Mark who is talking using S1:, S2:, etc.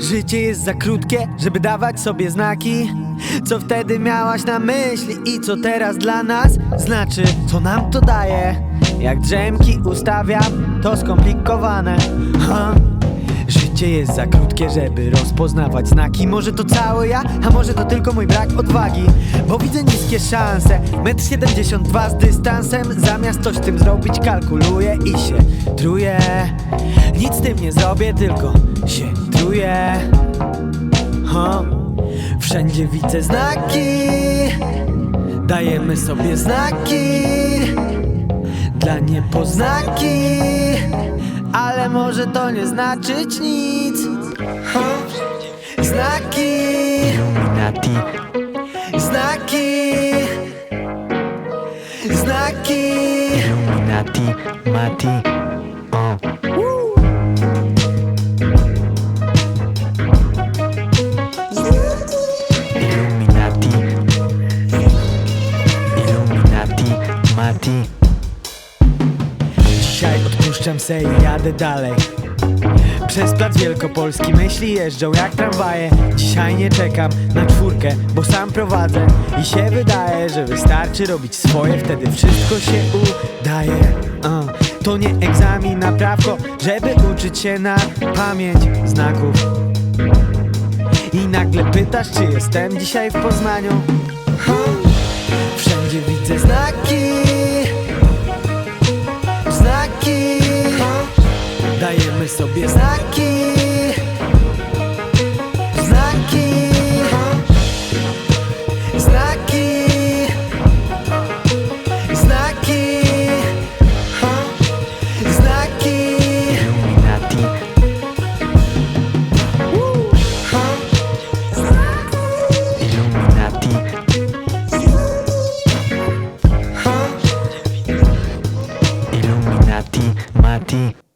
S1: Życie jest za krótkie, żeby dawać sobie znaki. Co wtedy miałaś na myśli i co teraz dla nas znaczy? Co nam to daje? Jak drzemki ustawiam, to skomplikowane. Ha. Życie jest za krótkie, żeby rozpoznawać znaki. Może to cały ja, a może to tylko mój brak odwagi. Bo widzę niskie szanse. 1,72 m z dystansem. Zamiast coś tym zrobić kalkuluję i się truję. Nic z tym nie zrobię, tylko się ha. Wszędzie widzę znaki. Dajemy sobie znaki. Dla niepoznaki. Ale może to nie znaczyć nic. Ha. Znaki.
S2: Illuminati,
S1: Znaki. Znaki.
S2: Illuminati, Mati. Mati.
S1: Dzisiaj odpuszczam se i jadę dalej Przez plac Wielkopolski myśli jeżdżą jak tramwaje Dzisiaj nie czekam na czwórkę, bo sam prowadzę I się wydaje, że wystarczy robić swoje Wtedy wszystko się udaje uh. To nie egzamin na prawko, żeby uczyć się na pamięć znaków I nagle pytasz, czy jestem dzisiaj w Poznaniu huh. Wszędzie widzę znaki sobie znaki Znaki Znaki Znaki Znaki
S2: Illuminati, Illuminati, Illuminati, Mati.